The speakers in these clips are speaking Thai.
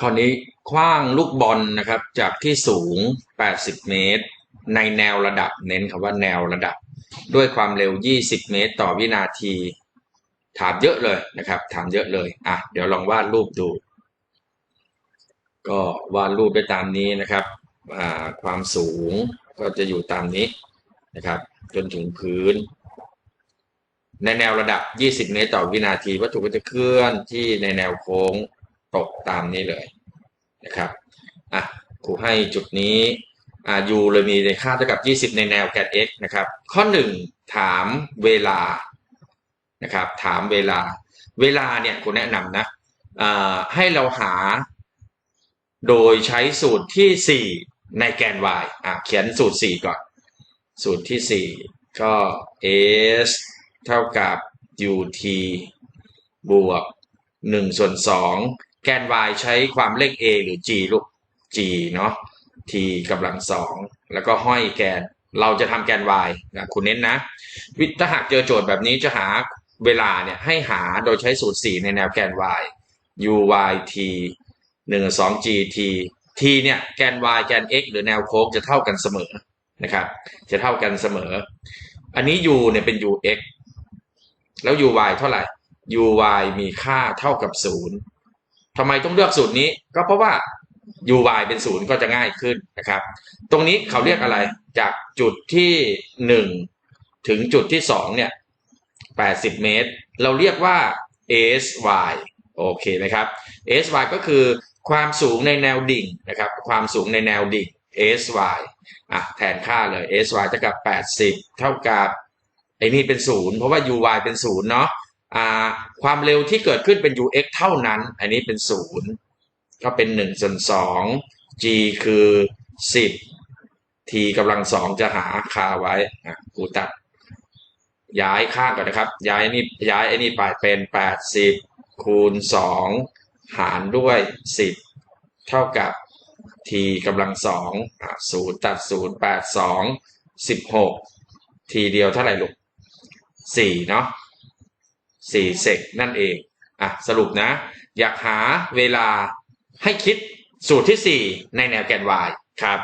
ข้อนี้คว้างลูกบอลนะครับ จากที่สูง 80 เมตร ในแนวระดับเน้นคำว่าแนวระดับ ด้วยความเร็ว 20 เมตร ต่อวินาที ถามเยอะเลยนะครับ ถามเยอะเลยอะเดี๋ยวลองวาดรูปดู ก็วาดรูปได้ตามนี้นะครับความสูงก็จะอยู่ตามนี้นะครับ จนถึงพื้น ในแนวระดับ 20 เมตร ต่อวินาที วัตถุก็จะเคลื่อนที่ในแนวโค้ง ตกตามนี้เลยนะครับอะครูให้จุดนี้อ่า u เลยมีในค่าเท่ากับ 20 ในแนวแกน x นะครับ ข้อ 1 ถามเวลานะครับ ถามเวลา เวลาเนี่ยครูแนะนำนะอ่าให้เราหาโดยใช้สูตรที่ 4 ในแกน y อะเขียนสูตร 4 ก่อน สูตรที่ 4 ก็ s เท่ากับ ut บวก 1 ส่วน 2 แกน y ใช้ความเลข a หรือ g ลูก g เนาะ t กำลังสองแล้วก็ห้อยแกน เราจะทำแกน y นะคุณเน้นนะ วิถ้าหากเจอโจทย์แบบนี้จะหาเวลาเนี่ยให้หาโดยใช้สูตร 4 ในแนวแกน y u y t 1 2 g t t เนี่ยแกน y แกน x หรือแนวโค้งจะเท่ากันเสมอนะครับ จะเท่ากันเสมอ อันนี้ u เนี่ยเป็น u x แล้ว u y เท่าไหร่ u y มีค่าเท่ากับ 0 ทำไมต้องเลือกสูตรนี้ ก็เพราะว่า u y เป็น0ก็จะง่ายขึ้นนะครับ ตรงนี้เขาเรียกอะไรจากจุดที่1ถึงจุดที่2เนี่ย80เมตร เราเรียกว่า s y โอเคไหมครับ s y ก็คือความสูงในแนวดิ่งนะครับ ความสูงในแนวดิ่ง s y อะแทนค่าเลย s y เท่ากับ 80 เท่ากับไอ้นี่เป็น0เพราะว่า u y เป็น0เนาะอ่าะ ความเร็วที่เกิดขึ้นเป็น u x เท่านั้น อันนี้เป็น 0 ก็เป็น1ส่วน2 g คือ 10 t กำลังสองจะหาคาไว้กูตัดย้ายข้างก่อนนะครับ ย้ายนี่ย้ายไอ้นี่ไปเป็น 80 คูณ 2 หารด้วย 10 เท่ากับ t กำลังสองศูนย์ตัดศูนย์แปดสองสิบหก t เดียวเท่าไหร่ลูกสี่เนาะ สี่เซกนั่นเองอะสรุปนะ อยากหาเวลาให้คิดสูตรที่ 4 ในแนวแกน y ครับ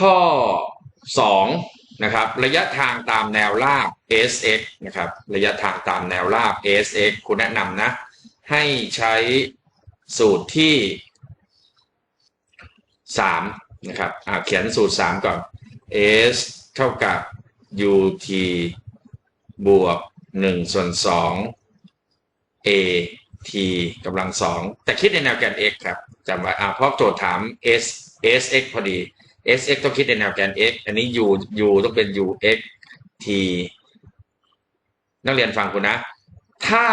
ข้อ 2 นะครับ ระยะทางตามแนวราบ sx นะครับ ระยะทางตามแนวราบ sx คุณแนะนำนะ ให้ใช้สูตรที่3นะครับอ่าเขียนสูตร 3 ก่อน s เท่ากับ ut บวก 1ส่วน2 a t กำลังสองแต่คิดในแนวแกน x ครับจำไว้อ่าเพราะโจทย์ถาม s s x พอดี s x ต้องคิดในแนวแกน x อันนี้ u u ต้องเป็น u x t นักเรียนฟังคุณนะ ถ้า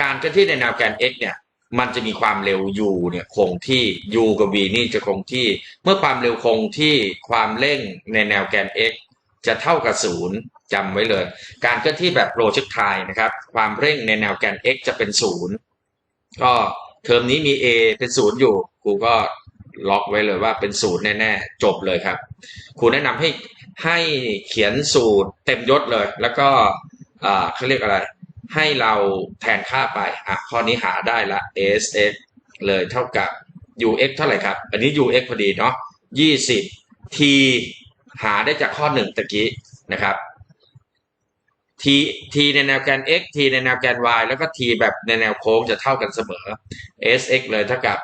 การเคลื่อนที่ในแนวแกน x เนี่ย มันจะมีความเร็ว u เนี่ยคงที่ u กับ v นี่จะคงที่ เมื่อความเร็วคงที่ความเร่งในแนวแกน x จะเท่ากับศูนย์ จำไว้เลย การเคลื่อนที่แบบโปรเจกทายนะครับ ความเร่งในแนวแกน x จะเป็นศูนย์ก็เทอมนี้มี a เป็นศูนย์อยู่ครูก็ล็อกไว้เลยว่าเป็นศูนย์แน่ๆจบเลยครับครูแนะนำให้ให้เขียนสูตรเต็มยศเลย แล้วก็เขาเรียกอะไร ให้เราแทนค่าไปอะข้อนี้หาได้ละ sx เลยเท่ากับ ux เท่าไหร่ครับ อันนี้ ux พอดีเนาะ20 t หาได้จากข้อหนึ่งตะกี้นะครับ t t ในแนวแกน x t ในแนวแกน y แล้วก็ t แบบในแนวโค้งจะเท่ากันเสมอ sx เลยเท่ากับ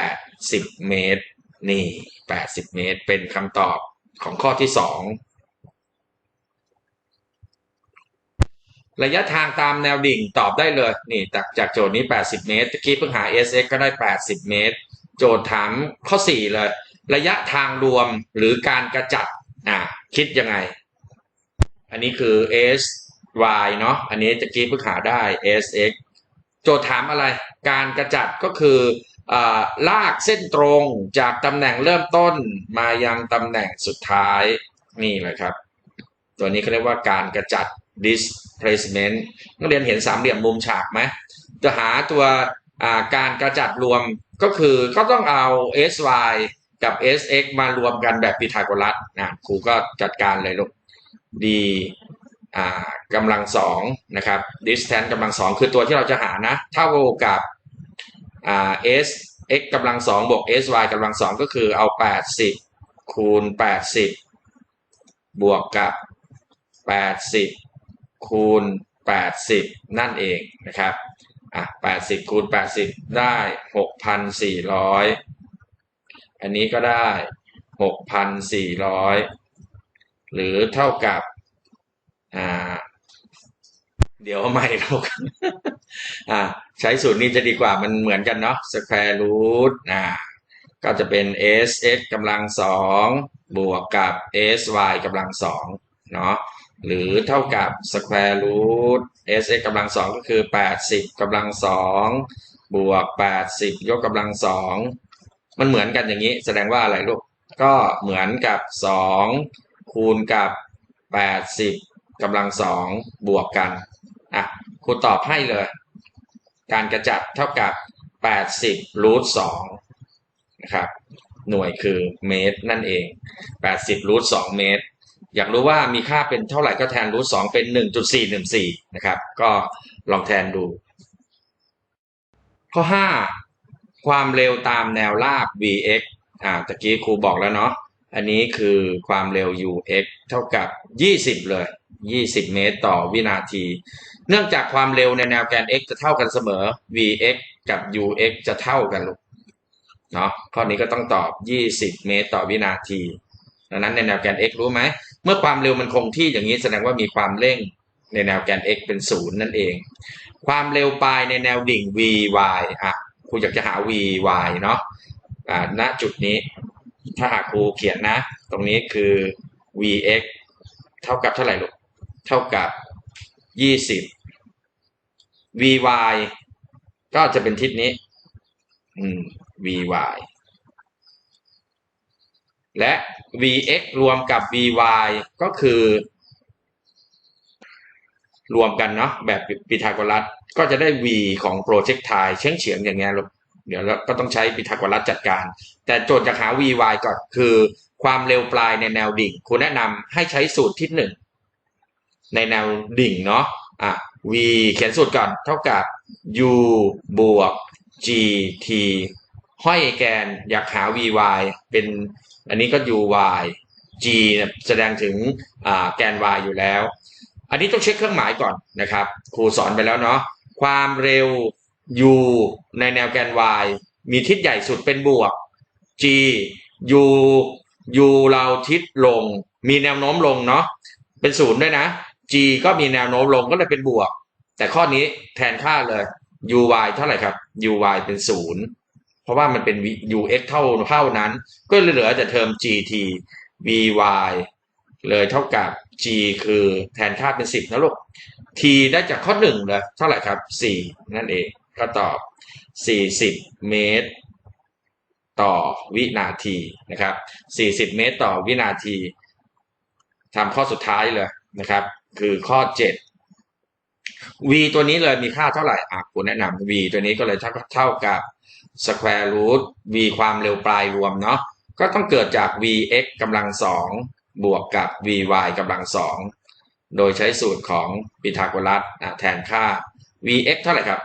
80 เมตร นี่ 80 เมตร เป็นคำตอบของข้อที่ 2 ระยะทางตามแนวดิ่งตอบได้เลย นี่จากจากโจทย์นี้ 80 เมตรตะกี้เพิ่งหา sx ก็ได้ 80 เมตร โจทย์ถามข้อ 4 เลย ระยะทางรวมหรือการกระจัด อ่าคิดยังไง อันนี้คือ s y เนาะอันนี้ตะกี้เพิ่งหาได้ s x โจทย์ถามอะไร การกระจัดก็คือลากเส้นตรงจากตำแหน่งเริ่มต้นมายังตำแหน่งสุดท้ายนี่แหละครับ ตัวนี้เขาเรียกว่าการกระจัด displacement นักเรียนเห็นสามเหลี่ยมมุมฉากไหมจะหาตัวการกระจัดรวมก็คือก็ต้องเอา sy กับ sx มารวมกันแบบพีทาโกรัสนะครูก็จัดการเลยลูก d อ่ากำลังสองนะครับ distance กำลังสองคือตัวที่เราจะหานะ เท่ากับอ่า s x กำลังสองบวก s y กำลังสองก็คือเอาแปดสิบคูณแปดสิบบวกกับแปดสิบคูณแปดสิบนั่นเองนะครับอะแปดสิบคูณแปดสิบได้หกพันสี่ร้อยอันนี้ก็ได้หกพันสี่ร้อย หรือเท่ากับอ่าเดี๋ยวใหม่เรากันอ่าใช้สูตรนี้จะดีกว่ามันเหมือนกันเนาะ square root อ่าก็จะเป็น s x กำลังสองบวกกับ s y กำลังสองเนาะหรือเท่ากับ square root s x กำลังสองก็คือ 80กำลังสองบวก 80 ยกกำลังสองมันเหมือนกันอย่างนี้ แสดงว่าอะไรลูก ก็เหมือนกับ 2 คูณกับ 80กำลังสองบวกกันอะครูตอบให้เลย การกระจัดเท่ากับ 80รูท2นะครับหน่วยคือเมตรนั่นเอง 80รูท2เมตร อยากรู้ว่ามีค่าเป็นเท่าไหร่ก็แทนรูท2เป็น 1.414 นะครับ ก็ลองแทนดู ข้อ 5 ความเร็วตามแนวราบ vx อ่าตะกี้ครูบอกแล้วเนาะ อันนี้คือความเร็ว ux เท่ากับ 20 เลย 20 เมตรต่อวินาที เนื่องจากความเร็วในแนวแกน x จะเท่ากันเสมอ vx กับ ux จะเท่ากันลูกเนาะข้อนี้ก็ต้องตอบ 20 เมตรต่อวินาทีดังนั้นในแนวแกน x รู้ไหม เมื่อความเร็วมันคงที่อย่างนี้แสดงว่ามีความเร่งในแนวแกน x เป็นศูนย์นั่นเอง ความเร็วปลายในแนวดิ่ง vy อะครูอยากจะหา vy เนาะอ่าณจุดนี้ ถ้าหากครูเขียนนะ ตรงนี้คือ vx เท่ากับเท่าไหร่ลูก เท่ากับ 20 vy ก็จะเป็นทิศนี้ อืม vy และ vx รวมกับ vy ก็คือ รวมกันเนาะแบบปิทาโกรัส ก็จะได้ v ของ projectile เฉียงเฉียงอย่างเงี้ยลูก เดี๋ยวเราก็ต้องใช้ปิทากรัสจัดการ แต่โจทย์จะหา vy ก่อนคือความเร็วปลายในแนวดิ่งคุณแนะนำให้ใช้สูตรทิศหนึ่งในแนวดิ่งเนาะอะ v เขียนสูตรก่อนเท่ากับ u บวก g t ห้อยแกนอยากหา vy เป็นอันนี้ก็ uy g เนี่ยแสดงถึงแกน y อยู่แล้ว อันนี้ต้องเช็คเครื่องหมายก่อนนะครับ ครูสอนไปแล้วเนาะความเร็ว u ในแนวแกน y มีทิศใหญ่สุดเป็นบวก g u u เราทิศลง มีแนวโน้มลงเนาะเป็นศูนย์ด้วยนะ g ก็มีแนวโน้มลงก็เลยเป็นบวก แต่ข้อนี้แทนค่าเลย uy เท่าไหร่ครับ uy เป็นศูนย์เพราะว่ามันเป็น ux เท่าเท่านั้น ก็เหลือแต่เทอม gt vy เลยเท่ากับ g คือแทนค่าเป็น 10 นะลูก t ได้จากข้อหนึ่งเลยเท่าไหร่ครับ 4 นั่นเอง ก็ตอบ 40 เมตร ต่อวินาทีนะครับ 40 เมตรต่อวินาทีทำข้อสุดท้ายเลยนะครับ คือข้อ 7 v ตัวนี้เลยมีค่าเท่าไหร่อะคุณแนะนำ v ตัวนี้ก็เลยเท่าเท่ากับ square root v ความเร็วปลายรวมเนาะก็ต้องเกิดจาก vx กำลังสองบวกกับ vy กำลังสองโดยใช้สูตรของปิทาโกรัสแทนค่า vx เท่าไหร่ครับ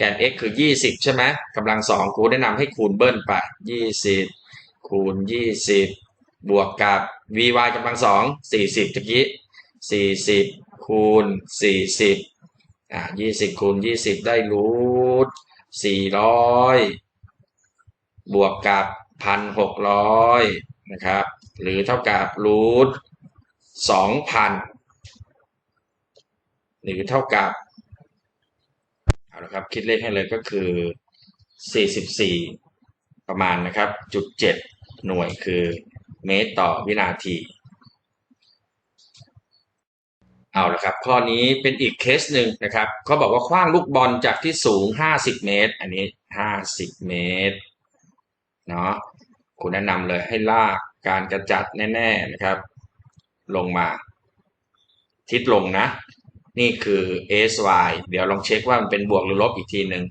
แกน x คือ 20 ใช่ไหมกำลังสองครูแนะนำให้คูณเบิ้ลไป 20 คูณ 20 บวกกับ vy กำลังสอง40ตะกี้40 คูณ 40 อ่า 20 คูณ 20 ได้รูท400 บวกกับ 1,600 นะครับ หรือเท่ากับรูท2,000 หรือเท่ากับ เอาละครับคิดเลขให้เลยก็คือ 44 ประมาณนะครับจุด7หน่วยคือเมตรต่อวินาที เอาละครับ ข้อนี้เป็นอีกเคสหนึ่งนะครับเขาบอกว่าคว้างลูกบอลจากที่สูง 50 เมตร อันนี้ 50 เมตรเนาะคุณแนะนำเลยให้ลากการกระจัดแน่ ๆนะครับ ลงมา ทิศลงนะ นี่คือ sy เดี๋ยวลองเช็คว่ามันเป็นบวกหรือลบอีกทีหนึ่ง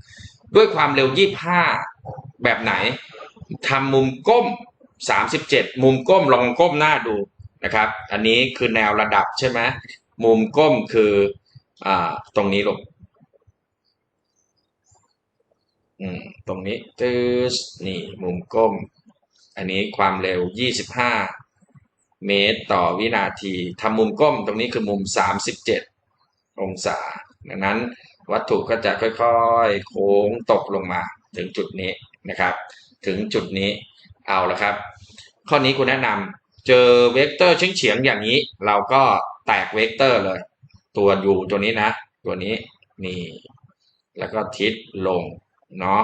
ด้วยความเร็ว 25 แบบไหนทำมุมก้ม 37 มุมก้มลองก้มหน้าดูนะครับ อันนี้คือแนวระดับใช่ไหมมุมก้มคืออตรงนี้ลงตรงนี้ตืดนี่มุมก้ม อันนี้ความเร็ว 25 เมตรต่อวินาทีทำมุมก้ม ตรงนี้คือมุม 37 องศา ดังนั้นวัตถุก็จะค่อยๆ โค้งตกลงมาถึงจุดนี้นะครับ ถึงจุดนี้เอาละครับ ข้อนี้คุณแนะนำเจอเวกเตอร์เฉียงๆอย่างนี้ เราก็แตกเวกเตอร์เลย ตัว u ตัวนี้นะ ตัวนี้นี่ แล้วก็ทิศลงเนาะ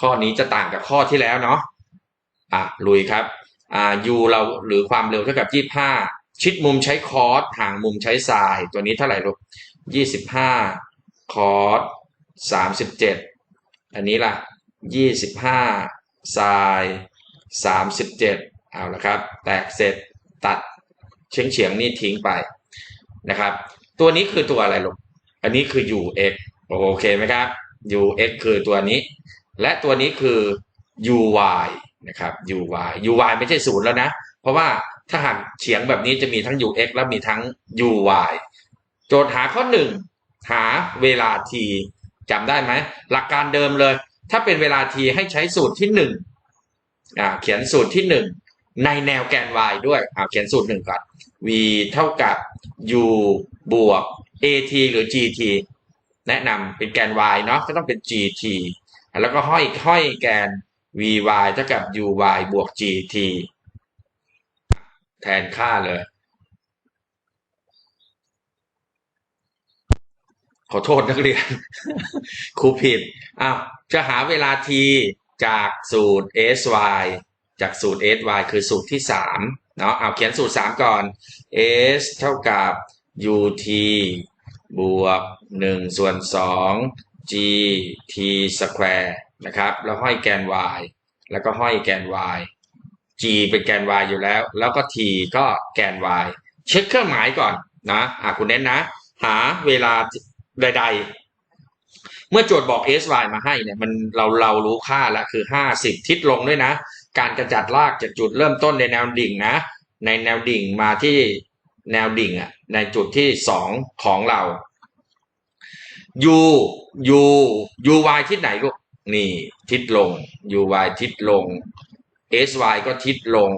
ข้อนี้จะต่างกับข้อที่แล้วเนาะอะลุยครับอ่า u เราหรือความเร็วเท่ากับ 25 ชิดมุมใช้คอสห่างมุมใช้ไซน์ตัวนี้เท่าไหร่ลูก25คอส37อันนี้ล่ะ25ไซน์37เจ็ดเอาละครับ แตกเสร็จตัดเฉียงเฉียงนี่ทิ้งไปนะครับ ตัวนี้คือตัวอะไรลูกอันนี้คือ ux โอเคไหมครับ ux คือตัวนี้ และตัวนี้คือ uy นะครับ uy uy ไม่ใช่ศูนย์แล้วนะ เพราะว่า ถ้าหากเฉียงแบบนี้จะมีทั้ง ux และมีทั้ง uy โจทย์หาข้อหนึ่งหาเวลา t จำได้ไหม หลักการเดิมเลย ถ้าเป็นเวลา t ให้ใช้สูตรที่หนึ่งอ่าเขียนสูตรที่หนึ่งในแนวแกน y ด้วยอ่าเขียนสูตรหนึ่งก่อน v เท่ากับ u บวก at หรือ gt แนะนำเป็นแกน y เนาะก็ต้องเป็น gt แล้วก็ห้อยห้อยแกน vy เท่ากับ uy บวก gt แทนค่าเลย ขอโทษนักเรียน ครูผิดอ้าวจะหาเวลา t จากสูตร sy จากสูตร sy คือสูตรที่สามเนาะเอาเขียนสูตรสามก่อน s เท่ากับ ut บวกหนึ่งส่วนสอง g t square นะครับ แล้วห้อยแกน y แล้วก็ห้อยแกน y g เป็นแกน y อยู่แล้ว แล้วก็ t ก็แกน y เช็คเครื่องหมายก่อนนะอะคุณเน้นนะ หาเวลาใด ๆ เมื่อโจทย์บอก sy มาให้เนี่ยมันเราเรารู้ค่าแล้วคือ 50 ทิศลงด้วยนะ การกระจัดลากจากจุดเริ่มต้นในแนวดิ่งนะ ในแนวดิ่งมาที่แนวดิ่งอะในจุดที่สองของเรา u u u y ทิศไหนลูกนี่ทิศลง u y ทิศลง s y ก็ทิศลง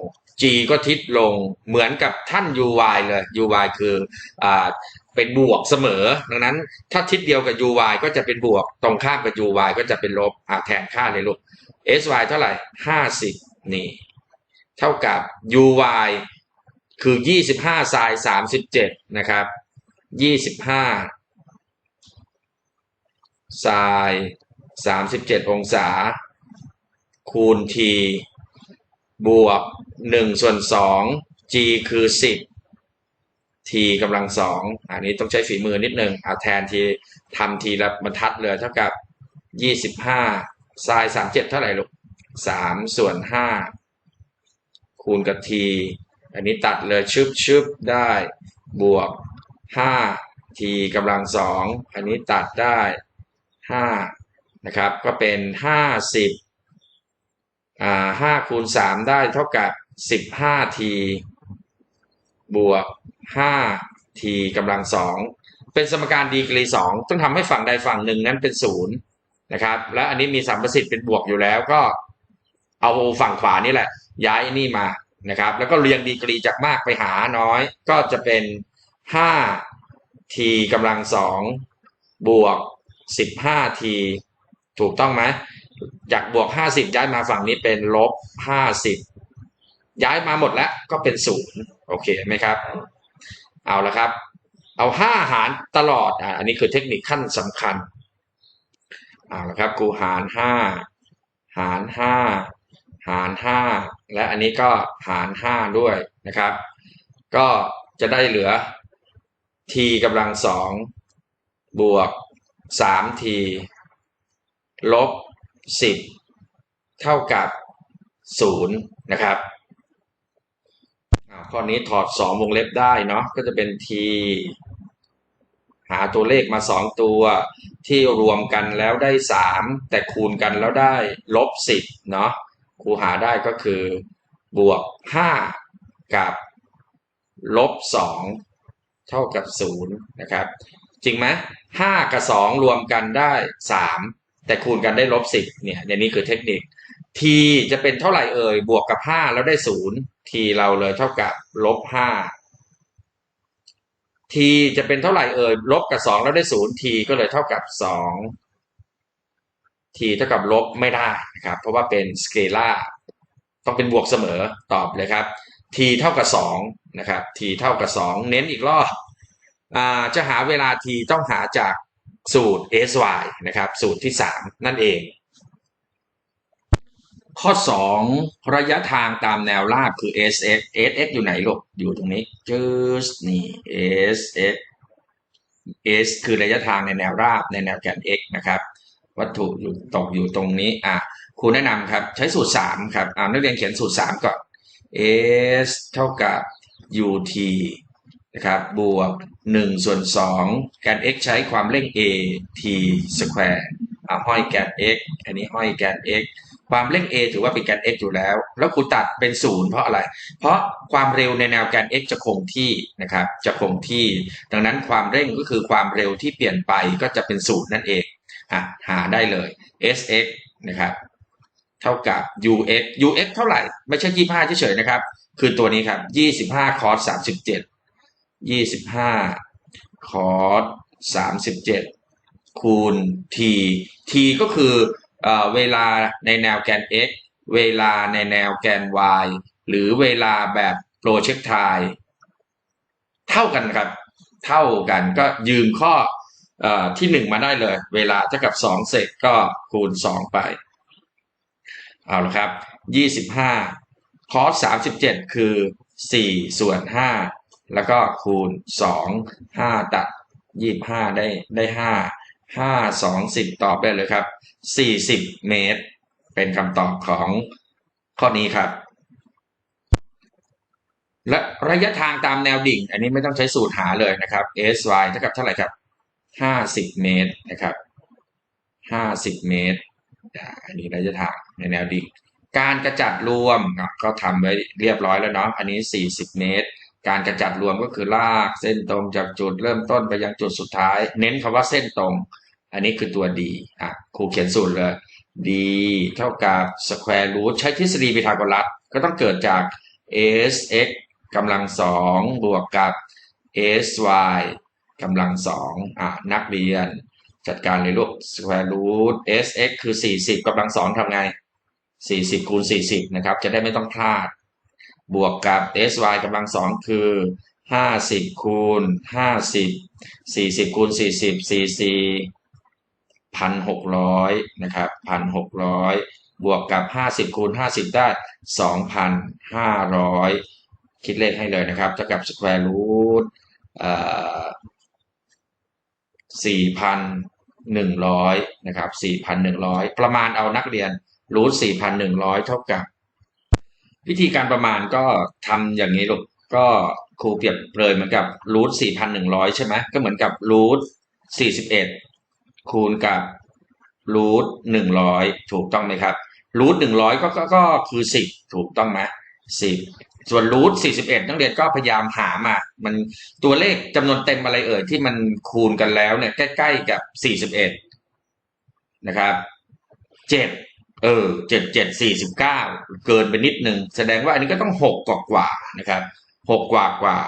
g ก็ทิศลงเหมือนกับท่าน u y เลย u y คืออ่าเป็นบวกเสมอ ดังนั้นถ้าทิศเดียวกับ u y ก็จะเป็นบวกตรงข้ามกับ u y ก็จะเป็นลบอ่าแทนค่าเลยลูก s y เท่าไหร่ห้าสิบนี่ เท่ากับ u y คือยี่สิบห้าไซน์สามสิบเจ็ดนะครับยี่สิบห้าไซน์สามสิบเจ็ดองศา คูณ t บวกหนึ่งส่วนสอง g คือสิบ t กำลังสองอันนี้ต้องใช้ฝีมือนิดนึงเอาแทนทีทำทีละบรรทัดเลยเท่ากับยี่สิบห้าไซน์สามเจ็ดเท่าไหร่ลูกสามส่วนห้าคูณกับ t อันนี้ตัดเลยชึบชึบได้บวกห้า t กำลังสองอันนี้ตัดได้ห้านะครับ ก็เป็นห้าสิบ ห้าคูณสามได้เท่ากับสิบห้า t บวกห้า t กำลังสองเป็นสมการดีกรีสองต้องทำให้ฝั่งใดฝั่งหนึ่งนั้นเป็นศูนย์นะครับ และอันนี้มีสัมประสิทธิ์เป็นบวกอยู่แล้วก็เอาฝั่งขวานี่แหละ ย้ายนี่มานะครับ แล้วก็เรียงดีกรีจากมากไปหาน้อย ก็จะเป็นห้า t กำลังสองบวกสิบห้า t ถูกต้องไหม จากบวกห้าสิบย้ายมาฝั่งนี้เป็นลบห้าสิบย้ายมาหมดแล้วก็เป็นศูนย์โอเคไหมครับ เอาละครับ เอาห้าหารตลอดอ่าอันนี้คือเทคนิคขั้นสำคัญเอาละครับครูหารห้าหารห้าหารห้าและอันนี้ก็หารห้าด้วยนะครับ ก็จะได้เหลือ t กำลังสองบวกสาม t ลบ สิบเท่ากับศูนย์นะครับข้อนี้ถอดสองวงเล็บได้เนาะก็จะเป็น t หาตัวเลขมาสองตัวที่รวมกันแล้วได้สามแต่คูณกันแล้วได้ลบสิบเนาะครูหาได้ก็คือบวกห้ากับลบสองเท่ากับศูนย์นะครับ จริงไหมห้ากับสองรวมกันได้สาม แต่คูณกันได้ลบสิบเนี่ยอย่างนี้คือเทคนิค t จะเป็นเท่าไหร่เอ่ยบวกกับห้าแล้วได้ศูนย์ t เราเลยเท่ากับลบห้า t จะเป็นเท่าไหร่เอ่ยลบกับสองแล้วได้ศูนย์ t ก็เลยเท่ากับสอง t เท่ากับลบไม่ได้นะครับ เพราะว่าเป็นสเกลาต้องเป็นบวกเสมอตอบเลยครับ t เท่ากับสองนะครับ t เท่ากับสองเน้นอีกรอบอ่าจะหาเวลา t ต้องหาจาก สูตร sy นะครับ สูตรที่สามนั่นเอง ข้อ 2 ระยะทางตามแนวราบคือ sx sx อยู่ไหนลูก อยู่ตรงนี้ just นี่ sx s คือระยะทางในแนวราบในแนวแกน x นะครับ วัตถุอยู่ตกอยู่ตรงนี้อะครูแนะนำครับ ใช้สูตร 3 ครับอ่านักเรียนเขียนสูตร 3 ก่อน s เท่ากับ ut นะครับบวก 1ส่วน2แกน x ใช้ความเร่ง a t square อ่าห้อยแกน x อันนี้ห้อยแกน x ความเร่ง a ถือว่าเป็นแกน x อยู่แล้ว แล้วครูตัดเป็นศูนย์เพราะอะไร เพราะความเร็วในแนวแกน x จะคงที่นะครับ จะคงที่ ดังนั้นความเร่งก็คือความเร็วที่เปลี่ยนไปก็จะเป็นศูนย์นั่นเองหาได้เลย sx นะครับ เท่ากับ ux ux เท่าไหร่ ไม่ใช่ 25เฉยๆนะครับ คือตัวนี้ครับ 25 cos 37 25 cos 37 คูณ t t ก็คือเอเวลาในแนวแกน x เวลาในแนวแกน y หรือเวลาแบบโปรเจกไทเท่ากันครับ เท่ากันก็ยืมข้ออที่หนึ่งมาได้เลย เวลาเท่ากับสองเศษก็คูณสองไป เอาละครับยี่สิบห้าคอสสามสิบเจ็ดคือสี่ส่วนห้า แล้วก็คูณสองห้าตัดยี่ห้าได้ได้ห้าห้าสองสิบตอบได้เลยครับสี่สิบเมตร เป็นคำตอบของข้อนี้ครับ และระยะทางตามแนวดิ่ง อันนี้ไม่ต้องใช้สูตรหาเลยนะครับ sy เท่ากับเท่าไหร่ครับห้าสิบเมตรนะครับห้าสิบเมตร อันนี้ระยะทางในแนวดิ่ง การกระจัดรวมก็ทำไว้เรียบร้อยแล้วเนาะ อันนี้สี่สิบเมตร การกระจัดรวมก็คือลากเส้นตรงจากจุดเริ่มต้นไปยังจุดสุดท้าย เน้นคำว่าเส้นตรง อันนี้คือตัว d อะครูเขียนสูตรเลย d เท่ากับ square root ใช้ทฤษฎีพีทาโกรัสก็ต้องเกิดจาก sx กำลังสองบวกกับ sy กำลังสองอะนักเรียน จัดการเลยลูก square root sx คือ 40กำลังสองทำไง 40คูณ40 นะครับ จะได้ไม่ต้องพลาด บวกกับ sy กำลังสองคือ50คูณ50 40คูณ40 44พันหกร้อยนะครับพันหกร้อยบวกกับ50คูณ50ได้2,500คิดเลขให้เลยนะครับเท่ากับ square root เอ่อ4,100นะครับ4,100ประมาณเอานักเรียนรูท4,100เท่ากับ วิธีการประมาณก็ทำอย่างนี้ลูกก็ครูเปรียบเปรยเหมือนกับรูท4,100ใช่ไหมก็เหมือนกับรูท41คูณกับรูท100ถูกต้องไหมครับรูท100ก็ก็ก็คือ10ถูกต้องไหม10ส่วนรูท41นักเรียนก็พยายามหามา มันตัวเลขจำนวนเต็มอะไรเอ่ยที่มันคูณกันแล้วเนี่ยใกล้ ๆ กับ41นะครับ7 เออ7 7 49เจ็ดสี่สิบเก้าเกินไปนิดนึง แสดงว่าอันนี้ก็ต้อง6กว่ากว่านะครับ6กกว่ากว่า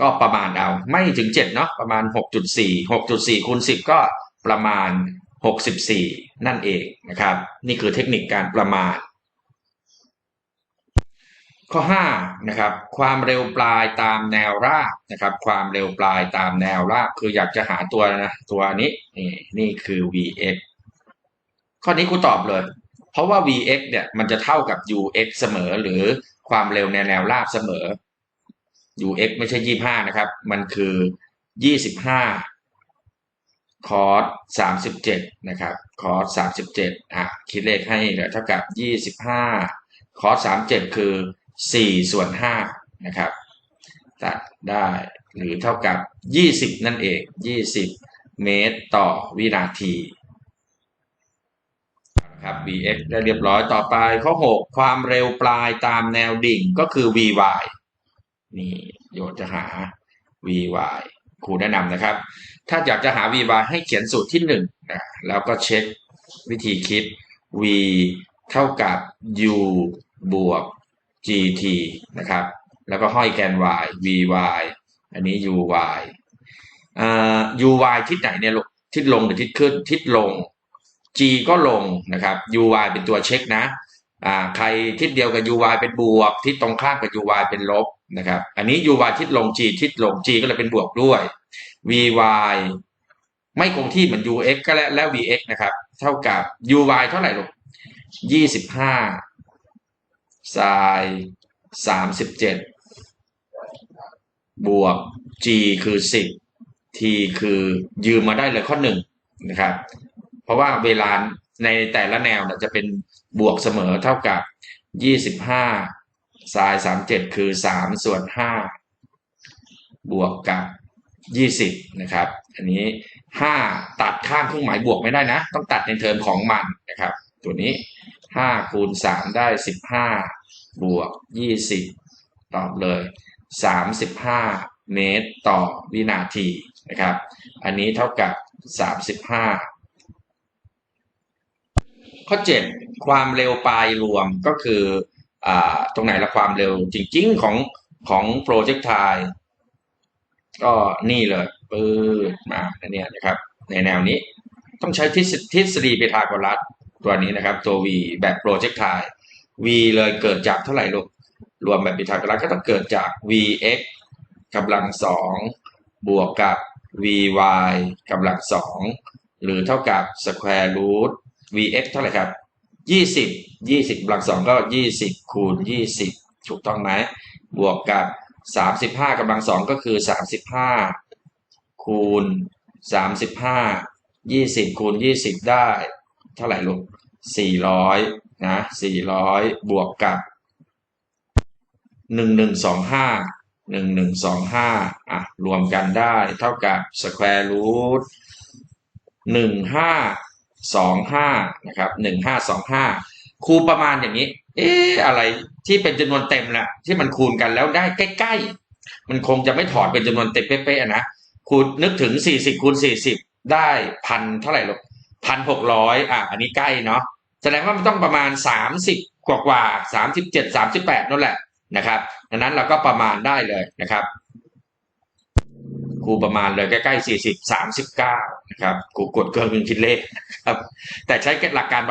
ก็ประมาณเอาไม่ถึง7เนาะประมาณ6.4 6.4คูณ10ก็ประมาณ64นั่นเองนะครับ นี่คือเทคนิคการประมาณ ข้อ5นะครับ ความเร็วปลายตามแนวราบนะครับ ความเร็วปลายตามแนวราบคืออยากจะหาตัวนะ ตัวนี้นี่นี่คือ vx ข้อนี้ครูตอบเลย เพราะว่า vx เนี่ยมันจะเท่ากับ ux เสมอหรือความเร็วในแนวราบเสมอ ux ไม่ใช่25นะครับ มันคือ25คอส37นะครับ คอส37อะคิดเลขให้เหลือเท่ากับ25คอส37คือ4ส่วน5นะครับตัดได้หรือเท่ากับ20นั่นเอง20เมตรต่อวินาที ครับ vx ได้เรียบร้อยต่อไปข้อ 6 ความเร็วปลายตามแนวดิ่งก็คือ vy นี่โยนจะหา vy ครูแนะนำนะครับ ถ้าอยากจะหา v y ให้เขียนสูตรที่หนึ่งนะแล้วก็เช็ควิธีคิด v เท่ากับ u บวก gt นะครับ แล้วก็ห้อยแกน y vy อันนี้ uy อ่อ uy ทิศไหนเนี่ยลูกทิศลงหรือทิศขึ้น ทิศลง g ก็ลงนะครับ uy เป็นตัวเช็คนะอ่าใครทิศเดียวกับ uy เป็นบวกทิศตรงข้ามกับ uy เป็นลบนะครับอันนี้ uy ทิศลง g ทิศลง g ก็เลยเป็นบวกด้วย vy ไม่คงที่เหมือน ux ก็และและ vx นะครับ เท่ากับ uy เท่าไหร่ลูกยี่สิบห้า sin สามสิบเจ็ดบวก g คือสิบ t คือยืมมาได้เลยข้อหนึ่งนะครับ เพราะว่าเวลาในแต่ละแนวเนี่ยจะเป็นบวกเสมอเท่ากับยี่สิบห้า sin สามเจ็ดคือสามส่วนห้าบวกกับยี่สิบนะครับ อันนี้ห้าตัดข้ามเครื่องหมายบวกไม่ได้นะ ต้องตัดในเทอมของมันนะครับ ตัวนี้ห้าคูณสามได้สิบห้าบวกยี่สิบตอบเลยสามสิบห้าเมตรต่อวินาทีนะครับ อันนี้เท่ากับสามสิบห้า ข้อเจ็ดความเร็วปลายรวมก็คืออตรงไหนละความเร็วจริง ๆ ของของโปรเจกต์ไทก็นี่เลยปื๊ดมาเนี้ยนะครับ ในแนวนี้ ต้องใช้ทฤษทฤษฎีเปทาโกรัสตัวนี้นะครับ ตัว v แบบโปรเจกต์ไท v เลยเกิดจากเท่าไหร่ลูกรวมแบบเปทาโกรัสก็ต้องเกิดจาก vx กำลังสองบวกกับ vy กำลังสองหรือเท่ากับ square root vx เท่าไหร่ครับยี่สิบยี่สิบกำลังสองก็ยี่สิบคูณยี่สิบถูกต้องไหมบวกกับสามสิบห้ากำลังสองก็คือสามสิบห้าคูณสามสิบห้ายี่สิบคูณยี่สิบได้ เท่าไหร่ลูกสี่ร้อยนะสี่ร้อยบวกกับหนึ่งหนึ่งสองห้าหนึ่งหนึ่งสองห้าอะรวมกันได้เท่ากับ square root หนึ่งห้า นะครับหนึ่งห้าสองห้าคูณประมาณอย่างนี้ เอ๊ะอะไรที่เป็นจำนวนเต็มแหละที่มันคูณกันแล้วได้ใกล้ๆ มันคงจะไม่ถอดเป็นจำนวนเต็มเป๊ะๆนะคูณนึกถึงสี่สิบคูณสี่สิบได้พันเท่าไหร่ลูกพันหกร้อยอะอันนี้ใกล้เนาะแสดงว่ามันต้องประมาณสามสิบกว่ากว่าสามสิบเจ็ดสามสิบแปดนั่นแหละนะครับดังนั้นเราก็ประมาณได้เลยนะครับ ครูประมาณเลยใกล้ๆสี่สิบสามสิบเก้านะครับครูกดเครื่องคิดเลขนะครับแต่ใช้หลักการ